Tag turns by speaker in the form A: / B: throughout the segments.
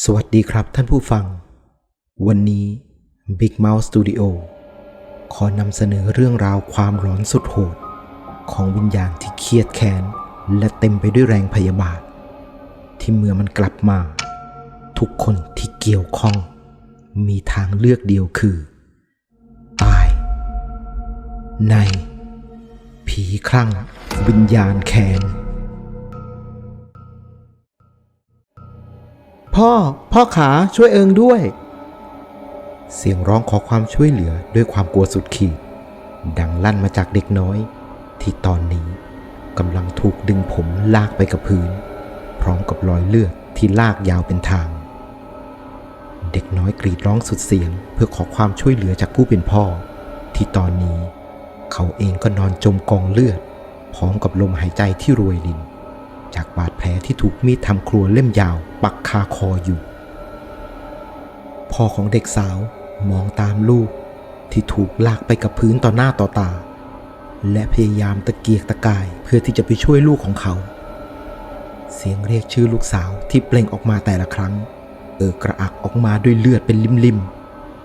A: สวัสดีครับท่านผู้ฟัง วันนี้ Big Mouse Studio ขอนำเสนอเรื่องราวความร้อนสุดโหด ของวิญญาณที่เครียดแค้น และเต็มไปด้วยแรงพยาบาท ที่เมื่อมันกลับมา ทุกคนที่เกี่ยวข้อง มีทางเลือกเดียวคือ ตาย ใน ผีคลั่ง วิญญาณแค้น พ่อ พ่อขาช่วยเอิงด้วย เสียงร้องขอความช่วยเหลือด้วยความกลัวสุดขีด ดังลั่นมาจากเด็กน้อย ที่ตอนนี้กำลังถูกดึงผมลากไปกับพื้น พร้อมกับรอยเลือดที่ลากยาวเป็นทาง เด็กน้อยกรีดร้องสุดเสียงเพื่อขอความช่วยเหลือจากผู้เป็นพ่อ ที่ตอนนี้ เขาเองก็นอนจมกองเลือด พร้อมกับลมหายใจที่รวยริน จากบาดแผลที่ถูกมีดทำครัวเล่มยาว ปักคาคออยู่ พ่อของเด็กสาวมองตามลูกที่ถูกลากไปกับพื้นต่อหน้าต่อตา และพยายามตะเกียกตะกายเพื่อที่จะไปช่วยลูกของเขา เสียงเรียกชื่อลูกสาวที่เปล่งออกมาแต่ละครั้ง เออกระอักออกมาด้วยเลือดเป็นลิม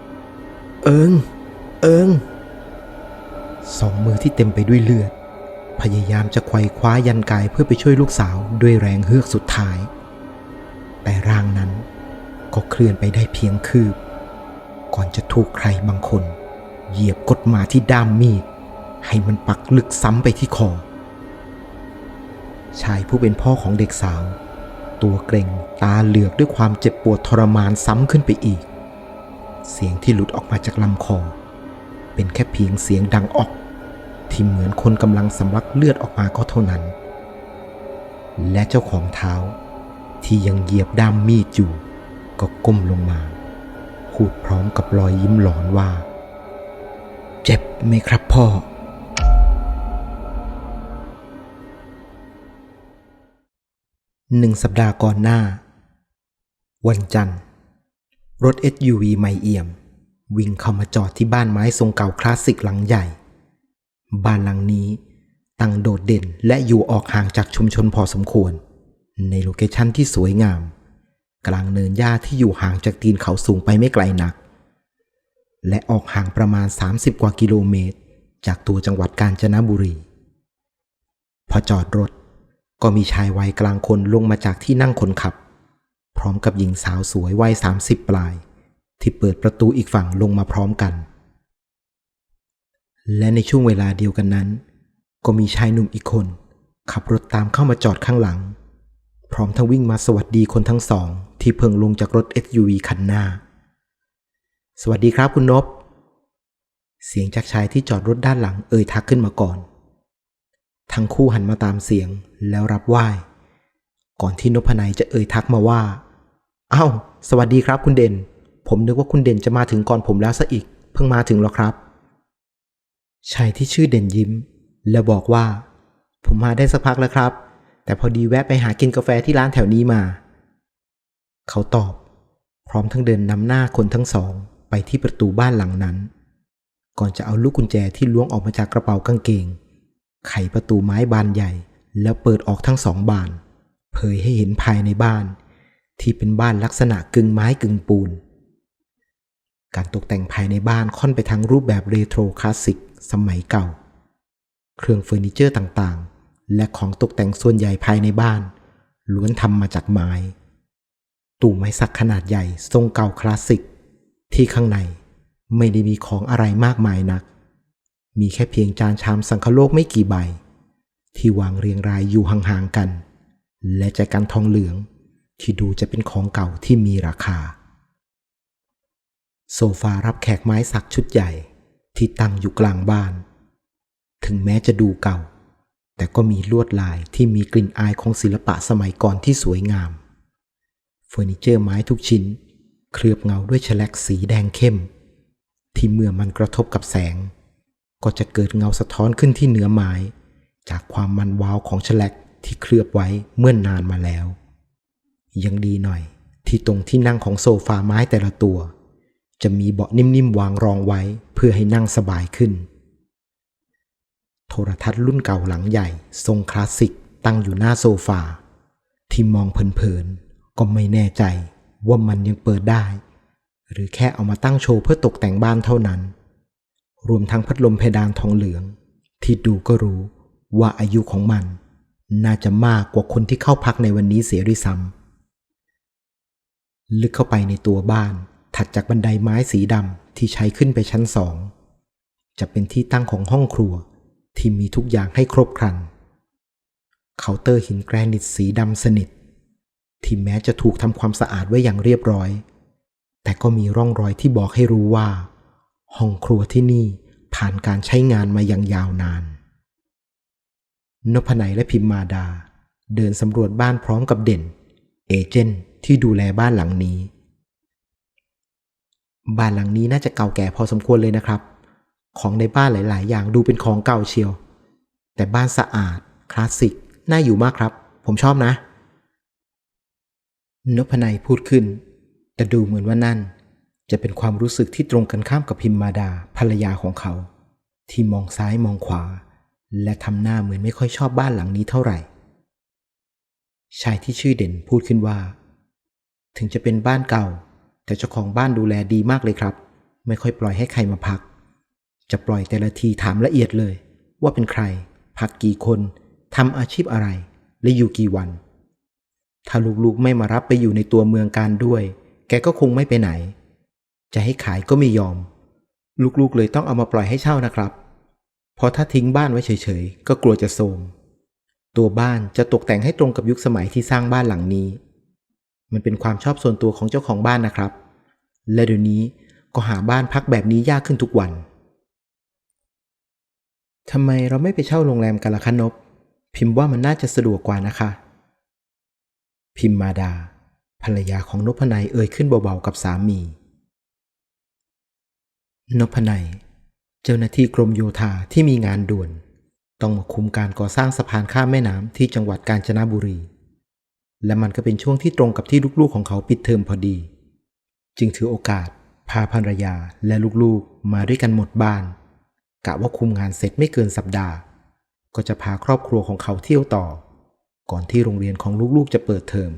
A: ๆ เอิง เอิง สองมือที่เต็มไปด้วยเลือด พยายามจะไขว่คว้ายันกายเพื่อไปช่วยลูกสาวด้วยแรงเฮือกสุดท้าย แต่ร่างนั้นก็เคลื่อนไปได้เพียงคืบ ก่อนจะถูกใครบางคน เหยียบกดมาที่ด้ามมีด ให้มันปักลึกซ้ำไปที่คอ ชายผู้เป็นพ่อของเด็กสาว ตัวเกรงตาเหลือกด้วยความเจ็บปวดทรมานซ้ำขึ้นไปอีก เสียงที่หลุดออกมาจากลำคอ เป็นแค่เพียงเสียงดังออก ที่เหมือนคนกำลังสำลักเลือดออกมาก็เท่านั้น และเจ้าของเท้าที่ยังเหยียบด้ามมีดอยู่ ก็ก้มลงมา พูดพร้อมกับรอยยิ้มหลอนว่า เจ็บไหมครับพ่อหนึ่งสัปดาห์ก่อนหน้า วันจันทร์ รถ SUV ไม่เอี่ยม วิ่งเข้ามาจอดที่บ้านไม้ทรงเก่าคลาสสิกหลังใหญ่ บ้านหลังนี้ตั้งโดดเด่นและอยู่ออกห่างจากชุมชนพอสมควร ในโลเคชั่นที่สวยงาม กลางเนินหญ้าที่อยู่ห่างจากตีนเขาสูงไปไม่ไกลนัก และออกห่างประมาณ 30 กว่ากิโลเมตร จากตัวจังหวัดกาญจนบุรี พอจอดรถก็มีชายวัยกลางคนลงมาจากที่นั่งคนขับ พร้อมกับหญิงสาวสวยวัย30 ปลาย ที่เปิดประตูอีกฝั่งลงมาพร้อมกัน และในช่วงเวลาเดียวกันนั้น ก็มีชายหนุ่มอีกคน ขับรถตามเข้ามาจอดข้างหลัง พร้อมทั้งวิ่งมาสวัสดีคนทั้งสอง ที่เพิ่งลงจากรถ SUV คันหน้า สวัสดีครับคุณนบ เสียงจากชายที่จอดรถด้านหลังเอ่ยทักขึ้นมาก่อน ทั้งคู่หันมาตามเสียงแล้วรับไหว้ ก่อนที่นพนัยจะเอ่ยทักมาว่าอ้าว สวัสดีครับคุณเด่น ผมนึกว่าคุณเด่นจะมาถึงก่อนผมแล้วซะอีก เพิ่งมาถึงหรอครับ ชายที่ชื่อเด่นยิ้ม แล้วบอกว่า ผมมาได้สักพักแล้วครับ แต่พอดีแวะไปหากินกาแฟที่ร้านแถวนี้มา เขาตอบ พร้อมทั้งเดินนำหน้าคนทั้งสองไปที่ประตูบ้านหลังนั้น ก่อนจะเอาลูกกุญแจที่ล้วงออกมาจากกระเป๋ากางเกง ไขประตูไม้บานใหญ่ แล้วเปิดออกทั้งสองบาน เผยให้เห็นภายในบ้าน ที่เป็นบ้านลักษณะกึ่งไม้กึ่งปูน การตกแต่งภายในบ้านค่อนไปทางรูปแบบเรโทรคลาสสิกสมัยเก่า เครื่องเฟอร์นิเจอร์ต่างๆ และของตกแต่งส่วนใหญ่ภายในบ้าน ล้วนทำมาจากไม้ ตู้ไม้สักขนาดใหญ่ทรงเก่าคลาสสิก ที่ข้างในไม่ได้มีของอะไรมากมายนัก มีแค่เพียงจานชามสังคโลกไม่กี่ใบ ที่วางเรียงรายอยู่ห่างๆกัน และแจกันทองเหลือง ที่ดูจะเป็นของเก่าที่มีราคา โซฟารับแขกไม้สักชุดใหญ่ที่ตั้งอยู่กลางบ้าน ถึงแม้จะดูเก่า แต่ก็มีลวดลายที่มีกลิ่นอายของศิลปะสมัยก่อนที่สวยงาม เฟอร์นิเจอร์ไม้ทุกชิ้น เคลือบเงาด้วยฉลกสีแดงเข้ม ที่เมื่อมันกระทบกับแสง ก็จะเกิดเงาสะท้อนขึ้นที่เนื้อไม้ จากความมันวาวของฉลกที่เคลือบไว้เมื่อนนานมาแล้ว ยังดีหน่อยที่ตรงที่นั่งของโซฟาไม้แต่ละตัว จะมีเบาะนิ่มๆวางรองไว้เพื่อให้นั่งสบายขึ้น โทรทัศน์รุ่นเก่าหลังใหญ่ ทรงคลาสสิกตั้งอยู่หน้าโซฟา ที่มองเพลินๆ ก็ไม่แน่ใจว่ามันยังเปิดได้ หรือแค่เอามาตั้งโชว์เพื่อตกแต่งบ้านเท่านั้น รวมทั้งพัดลมเพดานทองเหลือง ที่ดูก็รู้ว่าอายุของมัน น่าจะมากกว่าคนที่เข้าพักในวันนี้เสียด้วยซ้ำลึกเข้าไปในตัวบ้าน ถัดจากบันไดไม้สีดำที่ใช้ขึ้นไปชั้นสอง จะเป็นที่ตั้งของห้องครัวที่มีทุกอย่างให้ครบครัน เคาน์เตอร์หินแกรนิตสีดำสนิท ที่แม้จะถูกทำความสะอาดไว้อย่างเรียบร้อย แต่ก็มีร่องรอยที่บอกให้รู้ว่า ห้องครัวที่นี่ผ่านการใช้งานมาอย่างยาวนาน นพนัยและพิมมาดา เดินสำรวจบ้านพร้อมกับเด่น เอเจนต์ที่ดูแลบ้านหลังนี้ บ้านหลังนี้น่าจะเก่าแก่พอสมควรเลยนะครับ ของในบ้านหลาย ๆ อย่างดูเป็นของเก่าเชียว แต่บ้านสะอาด คลาสสิก น่าอยู่มากครับ ผมชอบนะ นพนัยพูดขึ้น แต่ดูเหมือนว่านั่น จะเป็นความรู้สึกที่ตรงกันข้ามกับพิมมาดาภรรยาของเขา ที่มองซ้ายมองขวา และทำหน้าเหมือนไม่ค่อยชอบบ้านหลังนี้เท่าไหร่ ชายที่ชื่อเด่นพูดขึ้นว่า ถึงจะเป็นบ้านเก่า แต่เจ้าของบ้านดูแลดีมากเลยครับ ไม่ค่อยปล่อยให้ใครมาพัก จะปล่อยแต่ละทีถามละเอียดเลย ว่าเป็นใคร พักกี่คนทำอาชีพอะไร และอยู่กี่วัน ถ้าลูกๆไม่มารับไปอยู่ในตัวเมืองการด้วย แกก็คงไม่ไปไหน จะให้ขายก็ไม่ยอม ลูกๆเลยต้องเอามาปล่อยให้เช่านะครับเพราะถ้าทิ้งบ้านไว้เฉยๆ ก็กลัวจะโทรมตัวบ้านจะตกแต่งให้ตรงกับยุคสมัยที่สร้างบ้านหลังนี้ มันเป็นความชอบส่วนตัวของเจ้าของบ้านนะครับ และเดี๋ยวนี้ก็หาบ้านพักแบบนี้ยากขึ้นทุกวันทำไมเราไม่ไปเช่าโรงแรมกันล่ะคะนบ พิมพ์ว่ามันน่าจะสะดวกกว่านะคะ พิมมาดา ภรรยาของนพนัยเอ่ยขึ้นเบาๆกับสามี นพนัย เจ้าหน้าที่กรมโยธาที่มีงานด่วน ต้องมาคุมการก่อสร้างสะพานข้ามแม่น้ำที่จังหวัดกาญจนบุรี และมันก็เป็นช่วงที่ตรงกับที่ลูกๆของเขาปิดเทอมพอดี จึงถือโอกาส พาภรรยาและลูกๆมาด้วยกันหมดบ้านกะว่าคุมงานเสร็จไม่เกินสัปดาห์ ก็จะพาครอบครัวของเขาเที่ยวต่อ ก่อนที่โรงเรียนของลูกๆจะเปิดเทอม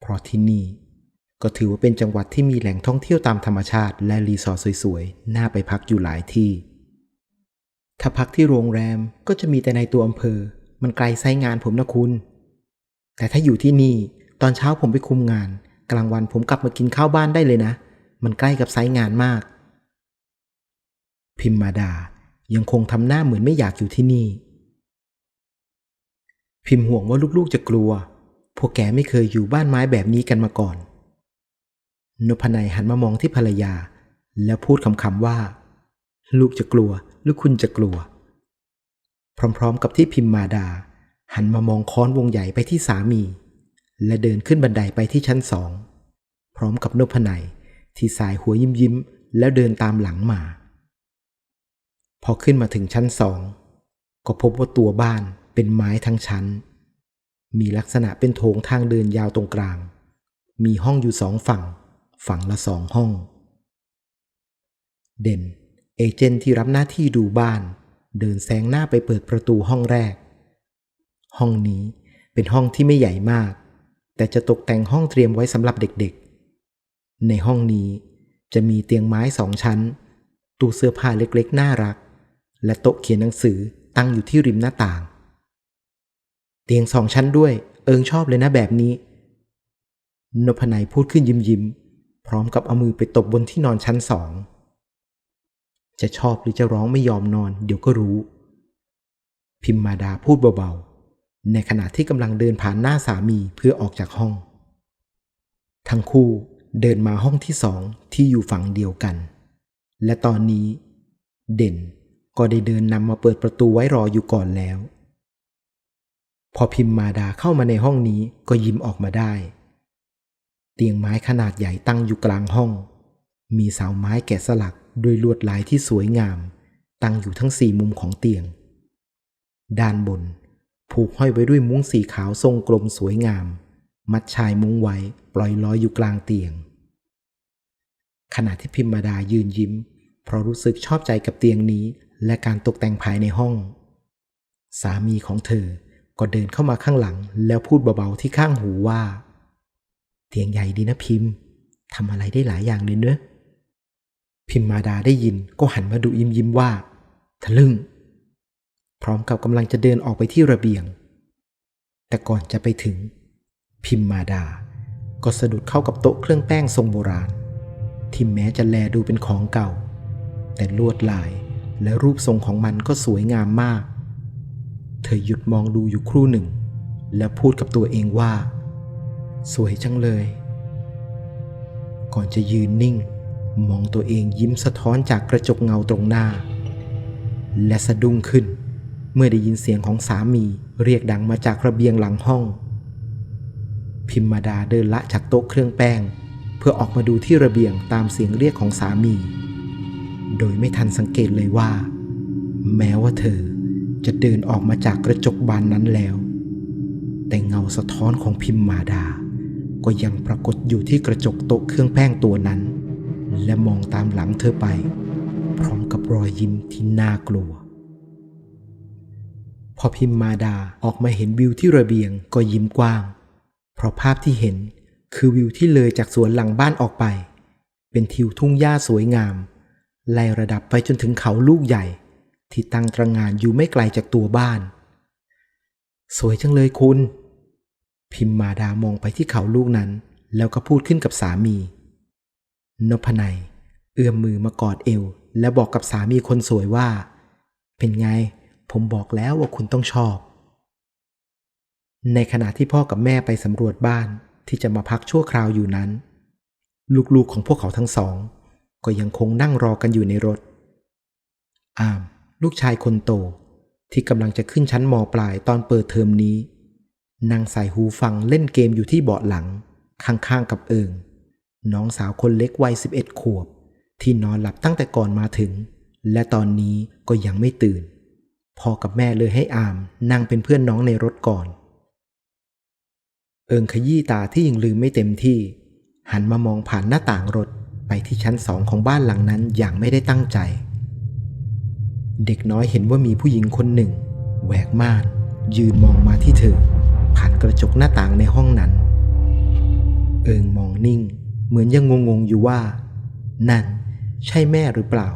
A: เพราะที่นี่ ก็ถือว่าเป็นจังหวัดที่มีแหล่งท่องเที่ยวตามธรรมชาติและรีสอร์ทสวยๆ น่าไปพักอยู่หลายที่ ถ้าพักที่โรงแรมก็จะมีแต่ในตัวอำเภอ มันไกลไซงานผมนะคุณ แต่ถ้าอยู่ที่นี่ตอนเช้าผมไปคุมงาน กลางวันผมกลับมากินข้าวบ้านได้เลยนะ มันใกล้กับไซต์งานมาก พิมมาดายังคงทำหน้าเหมือนไม่อยากอยู่ที่นี่ พิมห่วงว่าลูกๆจะกลัว พวกแกไม่เคยอยู่บ้านไม้แบบนี้กันมาก่อน นพนัยหันมามองที่ภรรยา แล้วพูดคำๆว่า ลูกจะกลัวหรือคุณจะกลัว พร้อมๆ กับที่พิมมาดา หันมามองค้อนวงใหญ่ไปที่สามี และเดินขึ้นบันไดไปที่ชั้นสอง พร้อมกับนพนัยที่สายหัวยิ้มยิ้มแล้วเดินตามหลังมา พอขึ้นมาถึงชั้นสอง ก็พบว่าตัวบ้านเป็นไม้ทั้งชั้น มีลักษณะเป็นโถงทางเดินยาวตรงกลาง มีห้องอยู่สองฝั่ง ฝั่งละสองห้อง เด่น เอเจนต์ที่รับหน้าที่ดูบ้าน เดินแซงหน้าไปเปิดประตูห้องแรก ห้องนี้เป็นห้องที่ไม่ใหญ่มาก แต่จะตกแต่งห้องเตรียมไว้สำหรับเด็กๆ ในห้องนี้จะมีเตียงไม้สองชั้น ตู้เสื้อผ้าเล็กๆ น่ารัก และโต๊ะเขียนหนังสือตั้งอยู่ที่ริมหน้าต่าง เตียงสองชั้นด้วย เอิงชอบเลยนะแบบนี้ นพนัยพูดขึ้นยิ้มยิ้มๆพร้อมกับเอามือไปตบบนที่นอนชั้นสอง จะชอบหรือจะร้องไม่ยอมนอน เดี๋ยวก็รู้ พิมมาดาพูดเบาๆ ในขณะที่กำลังเดินผ่านหน้าสามีเพื่อออกจากห้อง ทั้งคู่เดินมาห้องที่สองที่อยู่ฝั่งเดียวกัน และตอนนี้ เด่นก็ได้เดินนำมาเปิดประตูไว้รออยู่ก่อนแล้ว พอพิมมาดาเข้ามาในห้องนี้ก็ยิ้มออกมาได้ เตียงไม้ขนาดใหญ่ตั้งอยู่กลางห้อง มีเสาไม้แกะสลักด้วยลวดลายที่สวยงาม ตั้งอยู่ทั้งสี่มุมของเตียง ด้านบน ผูกห้อยไว้ด้วยมุ้งสีขาวทรงกลมสวยงาม มัดชายมุ้งไว้ปล่อยลอยอยู่กลางเตียง ขณะที่พิมมาดายืนยิ้ม เพราะรู้สึกชอบใจกับเตียงนี้ และการตกแต่งภายในห้อง สามีของเธอก็เดินเข้ามาข้างหลัง แล้วพูดเบาๆที่ข้างหูว่า เตียงใหญ่ดีนะพิมพ์ทำอะไรได้หลายอย่างเลยเนอะพิมมาดาได้ยินก็หันมาดูยิ้มยิ้มว่า ทะลึ่ง พร้อมกับกำลังจะเดินออกไปที่ระเบียง แต่ก่อนจะไปถึง พิมมาดา ก็สะดุดเข้ากับโต๊ะเครื่องแป้งทรงโบราณ ที่แม้จะแลดูเป็นของเก่า แต่ลวดลายและรูปทรงของมันก็สวยงามมาก เธอหยุดมองดูอยู่ครู่หนึ่ง แล้วพูดกับตัวเองว่า สวยจังเลย ก่อนจะยืนนิ่ง มองตัวเองยิ้มสะท้อนจากกระจกเงาตรงหน้า และสะดุ้งขึ้น เมื่อได้ยินเสียงของสามีเรียกดังมาจากระเบียงหลังห้อง พิมมาดาเดินละจากโต๊ะเครื่องแป้ง เพื่อออกมาดูที่ระเบียงตามเสียงเรียกของสามี โดยไม่ทันสังเกตเลยว่า แม้ว่าเธอจะเดินออกมาจากกระจกบานนั้นแล้ว แต่เงาสะท้อนของพิมมาดา ก็ยังปรากฏอยู่ที่กระจกโต๊ะเครื่องแป้งตัวนั้น และมองตามหลังเธอไป พร้อมกับรอยยิ้มที่น่ากลัว อพิมมาดาออกมาเห็นวิวที่ระเบียงก็ยิ้มกว้าง เพราะภาพที่เห็นคือวิวที่เลยจากสวนหลังบ้านออกไป เป็นทิวทุ่งหญ้าสวยงาม ไล่ระดับไปจนถึงเขาลูกใหญ่ ที่ตั้งตระงานอยู่ไม่ไกลจากตัวบ้าน สวยจังเลยคุณ พิมมาดามองไปที่เขาลูกนั้น แล้วก็พูดขึ้นกับสามีนพนัยเอื้อมมือมากอดเอว และบอกกับสามีคนสวยว่า เป็นไง ผมบอกแล้วว่าคุณต้องชอบ ในขณะที่พ่อกับแม่ไปสำรวจบ้านที่จะมาพักชั่วคราวอยู่นั้น ลูกๆของพวกเขาทั้งสอง ก็ยังคงนั่งรอกันอยู่ในรถ อาม ลูกชายคนโตที่กำลังจะขึ้นชั้นมปลายตอนเปิดเทอมนี้นั่งใส่หูฟังเล่นเกมอยู่ที่เบาะหลัง ข้างๆกับเอิง น้องสาวคนเล็กวัย 11 ขวบ ที่นอนหลับตั้งแต่ก่อนมาถึง และตอนนี้ก็ยังไม่ตื่น พ่อกับแม่เลยให้อามนั่งเป็นเพื่อนน้องในรถก่อน เอิงขยี้ตาที่ยังลืมไม่เต็มที่ หันมามองผ่านหน้าต่างรถไปที่ชั้นสองของบ้านหลังนั้นอย่างไม่ได้ตั้งใจ เด็กน้อยเห็นว่ามีผู้หญิงคนหนึ่งแหวกม่าน ยืนมองมาที่เธอ ผ่านกระจกหน้าต่างในห้องนั้น เอิงมองนิ่ง เหมือนยังงงๆอยู่ว่า นั่นใช่แม่หรือเปล่า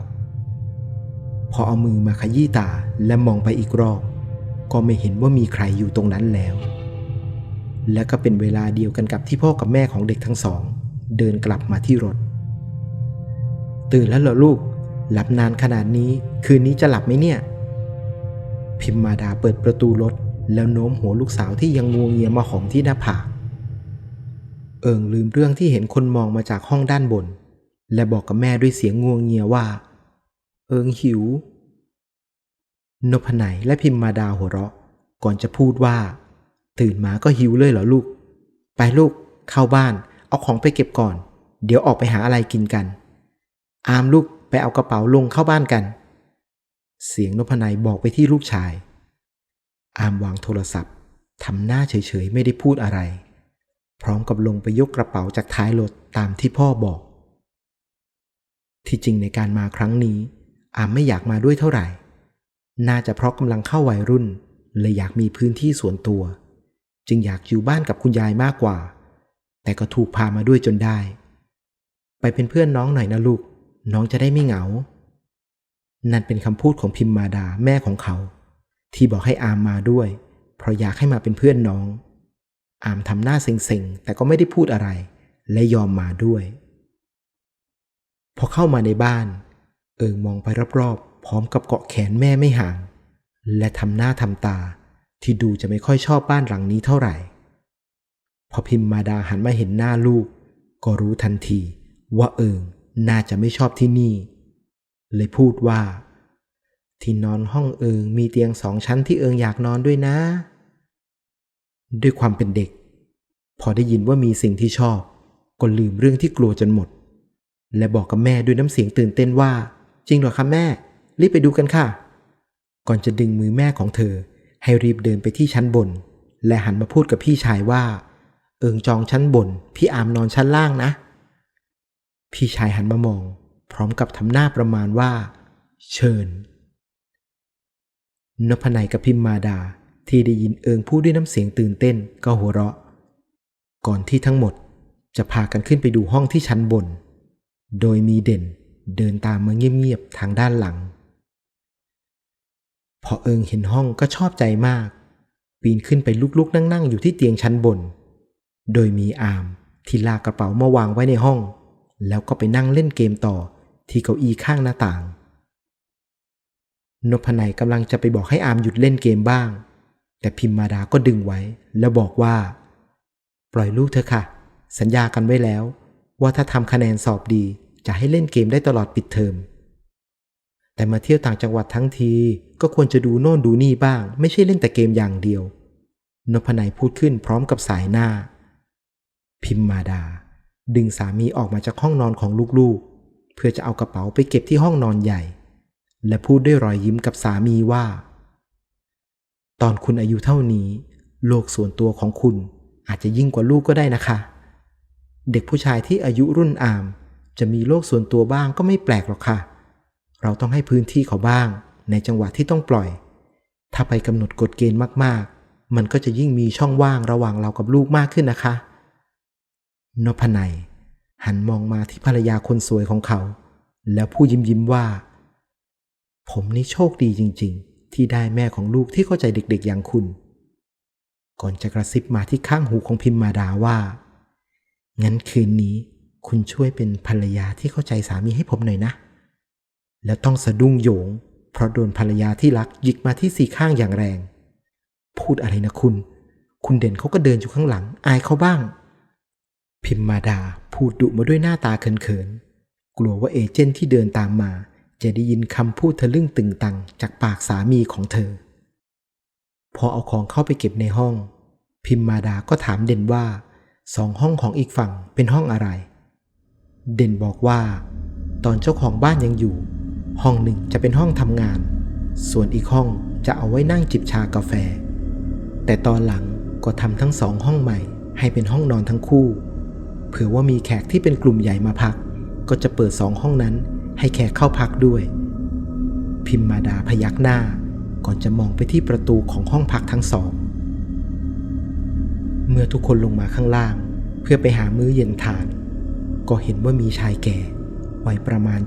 A: พอเอามือมาขยี้ตาและมองไปอีกรอบ ก็ไม่เห็นว่ามีใครอยู่ตรงนั้นแล้ว และก็เป็นเวลาเดียวกันกับที่พ่อกับแม่ของเด็กทั้งสอง เดินกลับมาที่รถ ตื่นแล้วเหรอลูก หลับนานขนาดนี้ คืนนี้จะหลับไหมเนี่ย พิมมาดาเปิดประตูรถ แล้วโน้มหัวลูกสาวที่ยังงวงเงียมาหอมที่หน้าผากเอิงลืมเรื่องที่เห็นคนมองมาจากห้องด้านบน และบอกกับแม่ด้วยเสียงงวงเงียว่า เอิงหิว นพไหนและพิมมาดาหัวเราะ ก่อนจะพูดว่า ตื่นมาก็หิวเลยเหรอลูก ไปลูก เข้าบ้าน เอาของไปเก็บก่อน เดี๋ยวออกไปหาอะไรกินกัน อามลูกไปเอากระเป๋าลงเข้าบ้านกัน เสียงนพนัยบอกไปที่ลูกชาย อามวางโทรศัพท์ทำหน้าเฉยๆไม่ได้พูดอะไร พร้อมกับลงไปยกกระเป๋าจากท้ายรถตามที่พ่อบอก ที่จริงในการมาครั้งนี้ อามไม่อยากมาด้วยเท่าไหร่ น่าจะเพราะกำลังเข้าวัยรุ่นเลยอยากมีพื้นที่ส่วนตัว จึงอยากอยู่บ้านกับคุณยายมากกว่า แต่ก็ถูกพามาด้วยจนได้ ไปเป็นเพื่อนน้องหน่อยนะลูก น้องจะได้ไม่เหงา นั่นเป็นคำพูดของพิมมาดาแม่ของเขา ที่บอกให้อามมาด้วย เพราะอยากให้มาเป็นเพื่อนน้อง อามทำหน้าเซ็งๆแต่ก็ไม่ได้พูดอะไร และยอมมาด้วย พอเข้ามาในบ้าน เอิงมองไปรอบๆ พร้อมกับเกาะแขนแม่ไม่ห่าง และทำหน้าทำตาที่ดูจะไม่ค่อยชอบบ้านหลังนี้เท่าไหร่ พอพิมมาดาหันมาเห็นหน้าลูก ก็รู้ทันทีว่าเอิงน่าจะไม่ชอบที่นี่ เลยพูดว่า ที่นอนห้องเอิงมีเตียงสองชั้นที่เอิงอยากนอนด้วยนะ ด้วยความเป็นเด็ก พอได้ยินว่ามีสิ่งที่ชอบ ก็ลืมเรื่องที่กลัวจนหมด และบอกกับแม่ด้วยน้ำเสียงตื่นเต้นว่า จริงเหรอคะแม่ รีบไปดูกันค่ะ ก่อนจะดึงมือแม่ของเธอ ให้รีบเดินไปที่ชั้นบน และหันมาพูดกับพี่ชายว่า เอิงจองชั้นบน พี่อามนอนชั้นล่างนะ พี่ชายหันมามอง พร้อมกับทำหน้าประมาณว่า เชิญนพนัยกับพิมมาดาที่ได้ยินเอิงพูดด้วยน้ำเสียงตื่นเต้นก็หัวเราะ ก่อนที่ทั้งหมดจะพากันขึ้นไปดูห้องที่ชั้นบน โดยมีเด่น เดินตามมาเงียบๆทางด้านหลัง พอเอิงเห็นห้องก็ชอบใจมาก ปีนขึ้นไปลุกๆ นั่งๆ อยู่ที่เตียงชั้นบน โดยมีอามที่ลากกระเป๋ามาวางไว้ในห้อง แล้วก็ไปนั่งเล่นเกมต่อที่เก้าอี้ข้างหน้าต่าง นพนัยกำลังจะไปบอกให้อามหยุดเล่นเกมบ้าง แต่พิมมาดาก็ดึงไว้ แล้วบอกว่า ปล่อยลูกเธอะค่ะ สัญญากันไว้แล้ว ว่าถ้าทำคะแนนสอบดี จะให้เล่นเกมได้ตลอดปิดเทอม แต่มาเที่ยวต่างจังหวัดทั้งทีก็ควรจะดูโน่นดูนี่บ้าง ไม่ใช่เล่นแต่เกมอย่างเดียวนพนัยพูดขึ้นพร้อมกับสายหน้า พิมมาดา ดึงสามีออกมาจากห้องนอนของลูกๆ เพื่อจะเอากระเป๋าไปเก็บที่ห้องนอนใหญ่ และพูดด้วยรอยยิ้มกับสามีว่า ตอนคุณอายุเท่านี้ โลกส่วนตัวของคุณอาจจะยิ่งกว่าลูกก็ได้นะคะ เด็กผู้ชายที่อายุรุ่นอาม จะมีโลกส่วนตัวบ้างก็ไม่แปลกหรอกค่ะ เราต้องให้พื้นที่เขาบ้าง ในจังหวะที่ต้องปล่อย ถ้าไปกำหนดกฎเกณฑ์มากๆ มันก็จะยิ่งมีช่องว่างระหว่างเรากับลูกมากขึ้นนะคะ นพนัยหันมองมาที่ภรรยาคนสวยของเขา แล้วพูดยิ้มยิ้มว่า ผมนี่โชคดีจริง ๆ ที่ได้แม่ของลูกที่เข้าใจเด็ก ๆ อย่างคุณ ก่อนจะกระซิบมาที่ข้างหูของพิมมาดาว่า งั้นคืนนี้ คุณช่วยเป็นภรรยาที่เข้าใจสามีให้ผมหน่อยนะ แล้วต้องสะดุ้งโยง เพราะโดนภรรยาที่รักหยิกมาที่สี่ข้างอย่างแรง พูดอะไรนะคุณ คุณเด่นเขาก็เดินอยู่ข้างหลัง อายเขาบ้าง พิมมาดาพูดดุมาด้วยหน้าตาเขินๆ กลัวว่าเอเจนต์ที่เดินตามมา จะได้ยินคำพูดทะลึ่งตึงตังจากปากสามีของเธอ พอเอาของเข้าไปเก็บในห้อง พิมมาดาก็ถามเด่นว่าสองห้องของอีกฝั่งเป็นห้องอะไร เด่นบอกว่า ตอนเจ้าของบ้านยังอยู่ ห้องหนึ่งจะเป็นห้องทำงาน ส่วนอีกห้องจะเอาไว้นั่งจิบชากาแฟ แต่ตอนหลังก็ทำทั้งสองห้องใหม่ ให้เป็นห้องนอนทั้งคู่ เผื่อว่ามีแขกที่เป็นกลุ่มใหญ่มาพัก ก็จะเปิดสองห้องนั้น ให้แขกเข้าพักด้วย พิมมาดาพยักหน้า ก่อนจะมองไปที่ประตูของห้องพักทั้งสอง เมื่อทุกคนลงมาข้างล่าง เพื่อไปหามื้อเย็นทาน ก็เห็นว่ามีชายแก่วัยประมาณ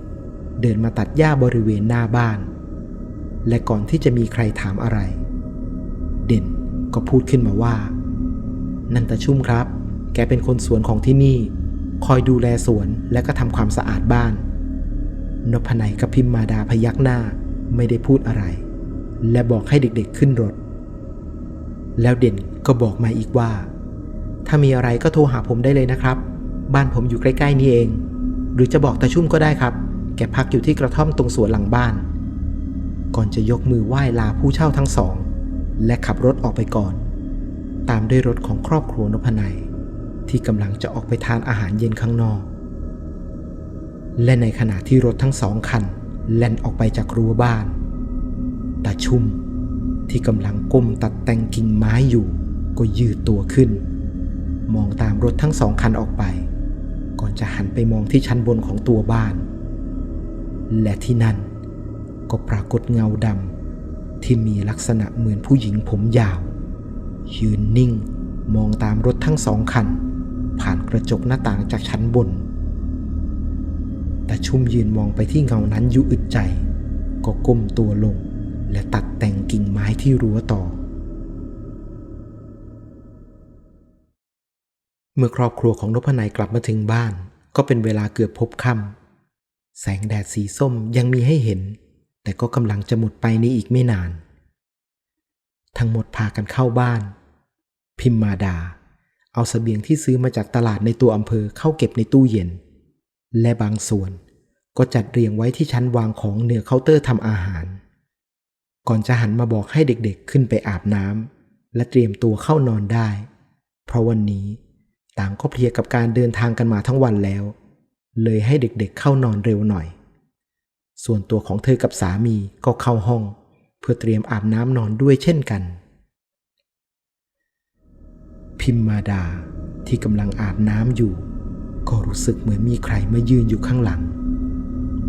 A: 70 เดินมาตัดหญ้าบริเวณหน้าบ้าน และก่อนที่จะมีใครถามอะไร เด่นก็พูดขึ้นมาว่า นันตาชุ่มครับ แกเป็นคนสวนของที่นี่ คอยดูแลสวนและก็ทำความสะอาดบ้าน นพนัยกับพิมมาดาพยักหน้าไม่ได้พูดอะไร และบอกให้เด็กๆขึ้นรถ แล้วเด่นก็บอกมาอีกว่า ถ้ามีอะไรก็โทรหาผมได้เลยนะครับ บ้านผมอยู่ใกล้ๆนี้เอง หรือจะบอกตาชุ่มก็ได้ครับ แกพักอยู่ที่กระท่อมตรงสวนหลังบ้าน ก่อนจะยกมือไหว้ลาผู้เช่าทั้งสอง และขับรถออกไปก่อน ตามด้วยรถของครอบครัวนพนัยที่กำลังจะออกไปทานอาหารเย็นข้างนอก และในขณะที่รถทั้งสองคันแล่นออกไปจากรั้วบ้าน ตาชุ่มที่กำลังก้มตัดแต่งกิ่งไม้อยู่ ก็ยืดตัวขึ้น มองตามรถทั้งสองคันออกไป อนจะหันไปมองที่ชั้นบนของตัวบ้าน และที่นั่นก็ปรากฏเงาดำที่มีลักษณะเหมือนผู้หญิงผมยาว ยืนนิ่งมองตามรถทั้งสองคัน ผ่านกระจกหน้าต่างจากชั้นบน แต่ชุ่มยืนมองไปที่เงานั้นอยู่อึดใจ ก็ก้มตัวลง และตัดแต่งกิ่งไม้ที่รั้วต่อ เมื่อครอบครัวของนพนัยกลับมาถึงบ้าน ก็เป็นเวลาเกือบพบค่ำแสงแดดสีส้มยังมีให้เห็น แต่ก็กำลังจะหมดไปในอีกไม่นาน ทั้งหมดพากันเข้าบ้าน พิมมาดา เอาสเสบียงที่ซื้อมาจากตลาดในตัวอำเภอเข้าเก็บในตู้เย็น และบางส่วนก็จัดเรียงไว้ที่ชั้นวางของเหนือเคาน์เตอร์ทำอาหาร ก่อนจะหันมาบอกให้เด็กๆขึ้นไปอาบน้ำและเตรียมตัวเข้านอนได้ เพราะวันนี้ ต่างก็เพลียกับการเดินทางกันมาทั้งวันแล้ว เลยให้เด็กๆเข้านอนเร็วหน่อย ส่วนตัวของเธอกับสามีก็เข้าห้อง เพื่อเตรียมอาบน้ำนอนด้วยเช่นกัน พิมมาดาที่กำลังอาบน้ำอยู่ ก็รู้สึกเหมือนมีใครมายืนอยู่ข้างหลัง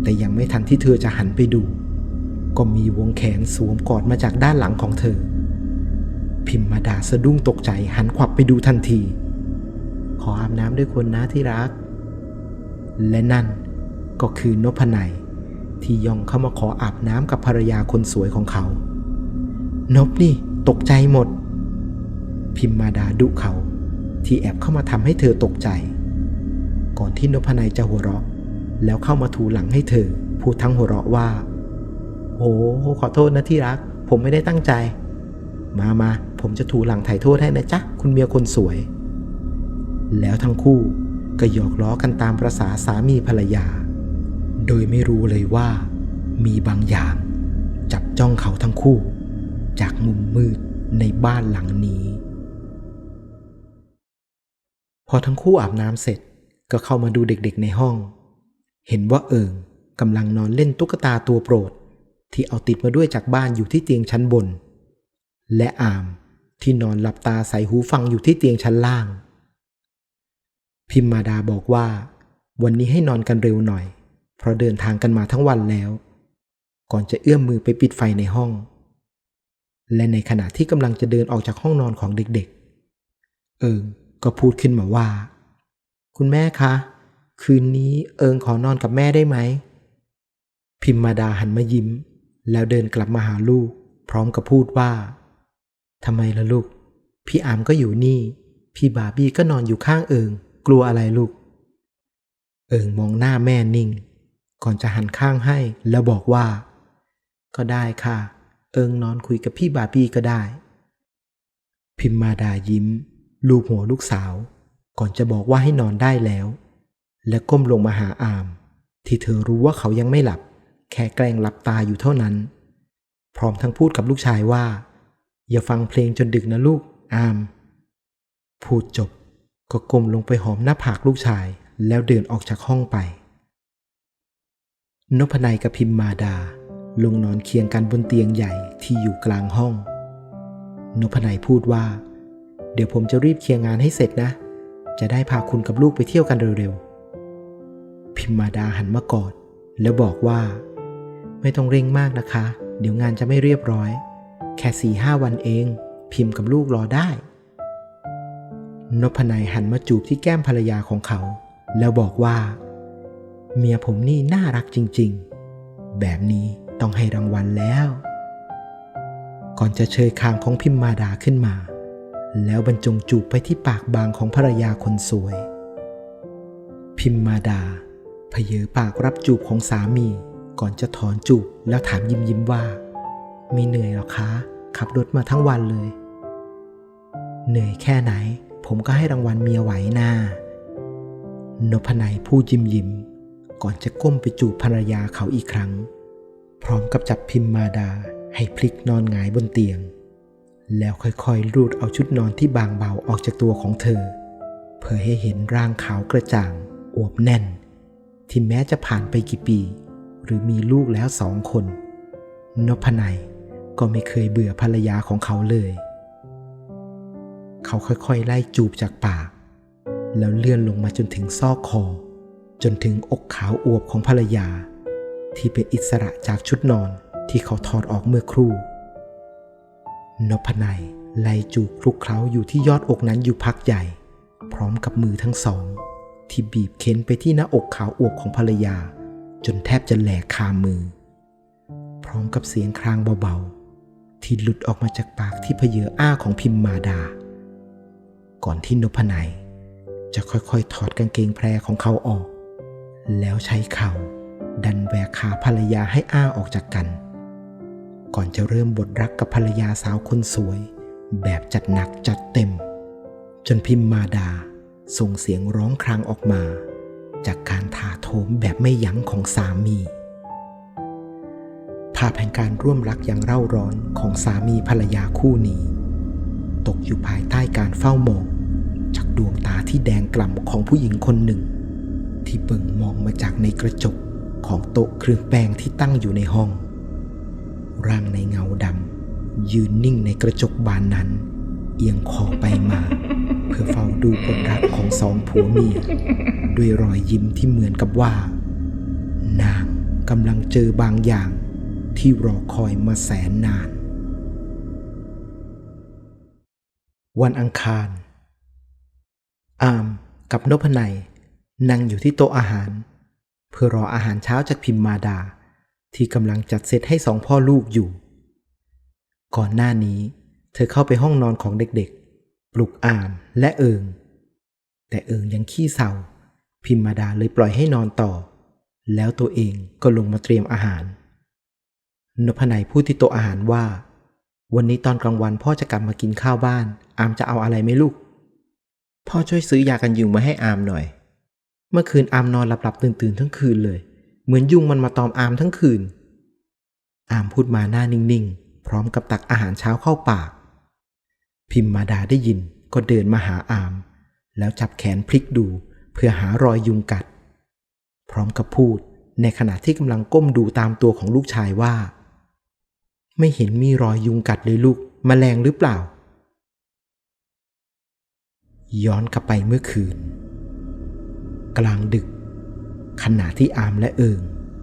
A: แต่ยังไม่ทันที่เธอจะหันไปดู ก็มีวงแขนสวมกอดมาจากด้านหลังของเธอ พิมมาดาสะดุ้งตกใจหันขวับไปดูทันที ขออาบน้ำด้วยคนนะที่รัก และนั่นก็คือนพนัยที่ย่องเข้ามาขออาบน้ำกับภรรยาคนสวยของเขา นบนี่ตกใจหมด พิมมาดาดุเขาที่แอบเข้ามาทำให้เธอตกใจ ก่อนที่นพนัยจะหัวเราะ แล้วเข้ามาถูหลังให้เธอ พูดทั้งหัวเราะว่า โอ้ขอโทษนะที่รัก ผมไม่ได้ตั้งใจ มามาผมจะถูหลังไถ่โทษให้นะจ๊ะ คุณเมียคนสวย แล้วทั้งคู่ก็หยอกล้อกันตามประษาสามีภรรยา โดยไม่รู้เลยว่า มีบางอย่าง จับจ้องเขาทั้งคู่ จากมุมมืดในบ้านหลังนี้ พอทั้งคู่อาบน้ำเสร็จก็เข้ามาดูเด็กๆในห้อง เห็นว่าเอิงกำลังนอนเล่นตุ๊กตาตัวโปรด ที่เอาติดมาด้วยจากบ้านอยู่ที่เตียงชั้นบน และอามที่นอนหลับตาใส่หูฟังอยู่ที่เตียงชั้นล่าง พิมมาดาบอกว่า วันนี้ให้นอนกันเร็วหน่อย เพราะเดินทางกันมาทั้งวันแล้ว ก่อนจะเอื้อมมือไปปิดไฟในห้อง และในขณะที่กำลังจะเดินออกจากห้องนอนของเด็กๆ เอิงก็พูดขึ้นมาว่า คุณแม่คะ คืนนี้เอิงขอนอนกับแม่ได้ไหม พิมมาดาหันมายิ้ม แล้วเดินกลับมาหาลูก พร้อมกับพูดว่าทำไมล่ะลูก พี่อามก็อยู่นี่ พี่บาบี้ก็นอนอยู่ข้างเอิง กลัวอะไรลูก เอิงมองหน้าแม่นิ่ง ก่อนจะหันข้างให้แล้วบอกว่า ก็ได้ค่ะ เอิงนอนคุยกับพี่บาบี้ก็ได้ พิมมาดายิ้ม ลูบหัวลูกสาว ก่อนจะบอกว่าให้นอนได้แล้ว และก้มลงมาหาอาม ที่เธอรู้ว่าเขายังไม่หลับ แค่แกล้งหลับตาอยู่เท่านั้น พร้อมทั้งพูดกับลูกชายว่า อย่าฟังเพลงจนดึกนะลูกอาม พูดจบ ก็ก้มลงไปหอมหน้าผากลูกชาย แล้วเดินออกจากห้องไป นพนัยกับพิมมาดา ลงนอนเคียงกันบนเตียงใหญ่ที่อยู่กลางห้อง นพนัยพูดว่า เดี๋ยวผมจะรีบเคลียร์งานให้เสร็จนะ จะได้พาคุณกับลูกไปเที่ยวกันเร็วๆ พิมมาดาหันมากอด แล้วบอกว่า ไม่ต้องเร่งมากนะคะ เดี๋ยวงานจะไม่เรียบร้อย แค่สี่ห้าวันเอง พิมพ์กับลูกรอได้ นพนัยหันมาจูบที่แก้มภรรยาของเขา แล้วบอกว่า เมียผมนี่น่ารักจริงๆ แบบนี้ต้องให้รางวัลแล้ว ก่อนจะเชยคางของพิมมาดาขึ้นมา แล้วบรรจงจูบไปที่ปากบางของภรรยาคนสวย พิมมาดาเพเยอปากรับจูบของสามี ก่อนจะถอนจูบแล้วถามยิ้มยิ้มว่าม่เหนื่อยหรอคะ ขับรถมาทั้งวันเลย เหนื่อยแค่ไหน ผมก็ให้รางวัลเมียไหวหน้านพนัยพูดยิ้มยิ้ม ก่อนจะก้มไปจูบภรรยาเขาอีกครั้ง พร้อมกับจับพิมมาดาให้พลิกนอนหงายบนเตียง แล้วค่อยๆ รูดเอาชุดนอนที่บางเบาออกจากตัวของเธอ เพื่อให้เห็นร่างขาวกระจ่างอวบแน่น ที่แม้จะผ่านไปกี่ปี หรือมีลูกแล้วสองคน นพนัยก็ไม่เคยเบื่อภรรยาของเขาเลย เขาค่อยๆ ไล่จูบจากปาก แล้วเลื่อนลงมาจนถึงซอกคอ จนถึงอกขาวอวบของภรรยา ที่เป็นอิสระจากชุดนอนที่เขาถอดออกเมื่อครู่นพนัยไล่จูบคลุกเคล้าอยู่ที่ยอดอกนั้นอยู่พักใหญ่ พร้อมกับมือทั้งสอง ที่บีบเค้นไปที่หน้าอกขาวอวบของภรรยา จนแทบจะแหลกคามือ พร้อมกับเสียงครางเบาๆ ที่หลุดออกมาจากปากที่เพเยออ้าของพิมมาดา ก่อนที่นพนัยจะค่อยๆ ถอดกางเกงแพรของเขาออก แล้วใช้เข่าดันแหวกขาภรรยาให้อ้าออกจากกัน ก่อนจะเริ่มบทรักกับภรรยาสาวคนสวย แบบจัดหนักจัดเต็ม จนพิมมาดาส่งเสียงร้องครางออกมา จากการถาโถมแบบไม่ยั้งของสามี ภาพแห่งการร่วมรักอย่างเร่าร้อนของสามีภรรยาคู่นี้ ตกอยู่ภายใต้การเฝ้ามอง จากดวงตาที่แดงกล่ำของผู้หญิงคนหนึ่ง ที่เบิ่งมองมาจากในกระจกของโต๊ะเครื่องแป้งที่ตั้งอยู่ในห้อง ร่างในเงาดำยืนนิ่งในกระจกบานนั้น เอียงคอไปมา เพื่อเฝ้าดูผลรักของสองผัวเมีย ด้วยรอยยิ้มที่เหมือนกับว่า นางกำลังเจอบางอย่างที่รอคอยมาแสนนาน วันอังคาร อามกับนพนัยนั่งอยู่ที่โต๊ะอาหาร เพื่อรออาหารเช้าจากพิมมาดา ที่กำลังจัดเซตให้สองพ่อลูกอยู่ ก่อนหน้านี้ เธอเข้าไปห้องนอนของเด็กๆ ปลุกอามและเอิง แต่เอิงยังขี้เศร้าพิมมาดาเลยปล่อยให้นอนต่อ แล้วตัวเองก็ลงมาเตรียมอาหารนพนัยพูดที่โต๊ะอาหารว่า วันนี้ตอนกลางวันพ่อจะกลับมากินข้าวบ้าน อามจะเอาอะไรไหมลูก พ่อช่วยซื้อยากันยุงมาให้อามหน่อย เมื่อคืนอามนอนหลับๆตื่นๆทั้งคืนเลย เหมือนยุงมันมาตอมอามทั้งคืน อามพูดมาหน้านิ่งๆ พร้อมกับตักอาหารเช้าเข้าปาก พิมมาดาได้ยินก็เดินมาหาอาม แล้วจับแขนพลิกดู เพื่อหารอยยุงกัด พร้อมกับพูดในขณะที่กำลังก้มดูตามตัวของลูกชายว่า ไม่เห็นมีรอยยุงกัดเลยลูกมแมลงหรือเปล่า ย้อนกลับไปเมื่อคืน กลางดึก ขณะที่อามและเอิง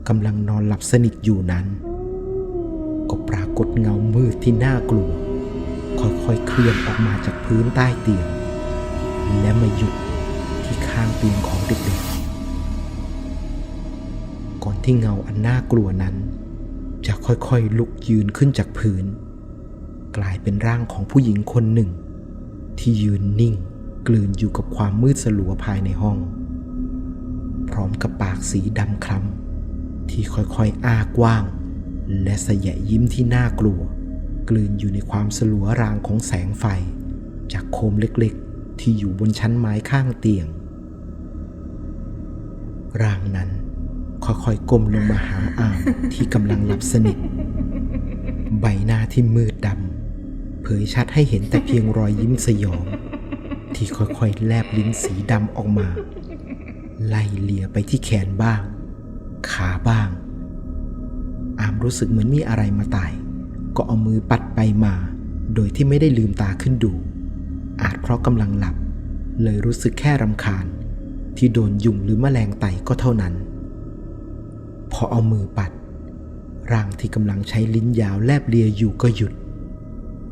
A: กำลังนอนหลับสนิทอยู่นั้น ก็ปรากฏเงามืดที่น่ากลัว ค่อยๆเคลื่อนออกมาจากพื้นใต้เตียง และมาหยุดที่ข้างเตียงของเด็กๆ ก่อนที่เงาอันน่ากลัวนั้น จะค่อยๆ ลุกยืนขึ้นจากพื้น กลายเป็นร่างของผู้หญิงคนหนึ่ง ที่ยืนนิ่งกลืนอยู่กับความมืดสลัวภายในห้อง พร้อมกับปากสีดำคล้ำที่ค่อยๆ อ้ากว้าง และสยะยิ้มที่น่ากลัว กลืนอยู่ในความสลัวรางของแสงไฟ จากโคมเล็กๆ ที่อยู่บนชั้นไม้ข้างเตียง ร่างนั้น ค่อยๆก้มลงมาหาอามที่กำลังหลับสนิท ใบหน้าที่มืดดำเผยชัดให้เห็นแต่เพียงรอยยิ้มสยอง ที่ค่อยๆแลบลิ้นสีดำออกมา ไล่เลียไปที่แขนบ้าง ขาบ้าง อามรู้สึกเหมือนมีอะไรมาไต่ก็เอามือปัดไปมา โดยที่ไม่ได้ลืมตาขึ้นดู อาจเพราะกำลังหลับ เลยรู้สึกแค่รำคาญที่โดนยุงหรือแมลงไต่ก็เท่านั้น พอเอามือปัด ร่างที่กำลังใช้ลิ้นยาวแลบเลียอยู่ก็หยุด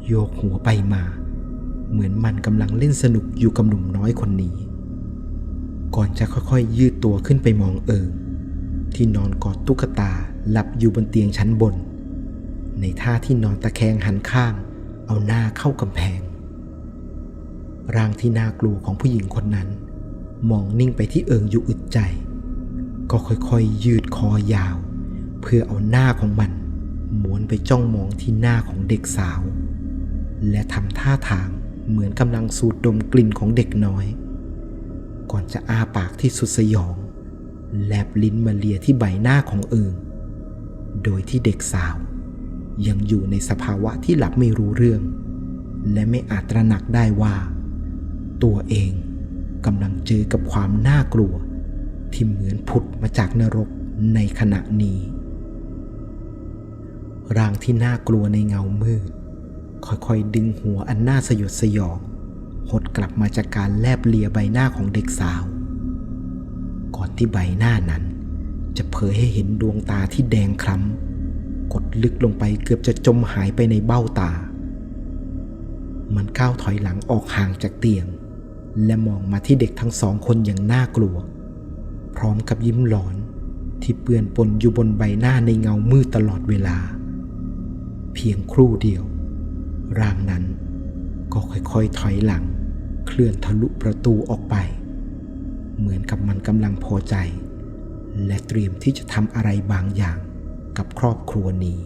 A: โยกหัวไปมา เหมือนมันกำลังเล่นสนุกอยู่กับหนุ่มน้อยคนนี้ ก่อนจะค่อยๆยืดตัวขึ้นไปมองเอิงที่นอนกอดตุ๊กตาหลับอยู่บนเตียงชั้นบน ในท่าที่นอนตะแคงหันข้าง เอาหน้าเข้ากำแพง ร่างที่น่ากลัวของผู้หญิงคนนั้น มองนิ่งไปที่เอิงอยู่อึดใจ ก็ค่อยๆยืดคอยาว เพื่อเอาหน้าของมันม้วนไปจ้องมองที่หน้าของเด็กสาว และทำท่าทางเหมือนกำลังสูดดมกลิ่นของเด็กน้อย ก่อนจะอ้าปากที่สุดสยอง แลบลิ้นมาเลียที่ใบหน้าของเอิง โดยที่เด็กสาว ยังอยู่ในสภาวะที่หลับไม่รู้เรื่อง และไม่อาจตระหนักได้ว่า ตัวเองกำลังเจอกับความน่ากลัว ที่เหมือนผุดมาจากนรกในขณะนี้ ร่างที่น่ากลัวในเงามืด ค่อยๆดึงหัวอันน่าสยดสยองหดกลับมาจากการแลบเลียใบหน้าของเด็กสาว ก่อนที่ใบหน้านั้น จะเผยให้เห็นดวงตาที่แดงคล้ำกดลึกลงไปเกือบจะจมหายไปในเบ้าตา มันก้าวถอยหลังออกห่างจากเตียง และมองมาที่เด็กทั้งสองคนอย่างน่ากลัว พร้อมกับยิ้มหลอนที่เปื้อนปนอยู่บนใบหน้าในเงามืดตลอดเวลา เพียงครู่เดียว ร่างนั้นก็ค่อยๆถอยหลัง เคลื่อนทะลุประตูออกไป เหมือนกับมันกำลังพอใจ และเตรียมที่จะทำอะไรบางอย่างกับครอบครัวนี้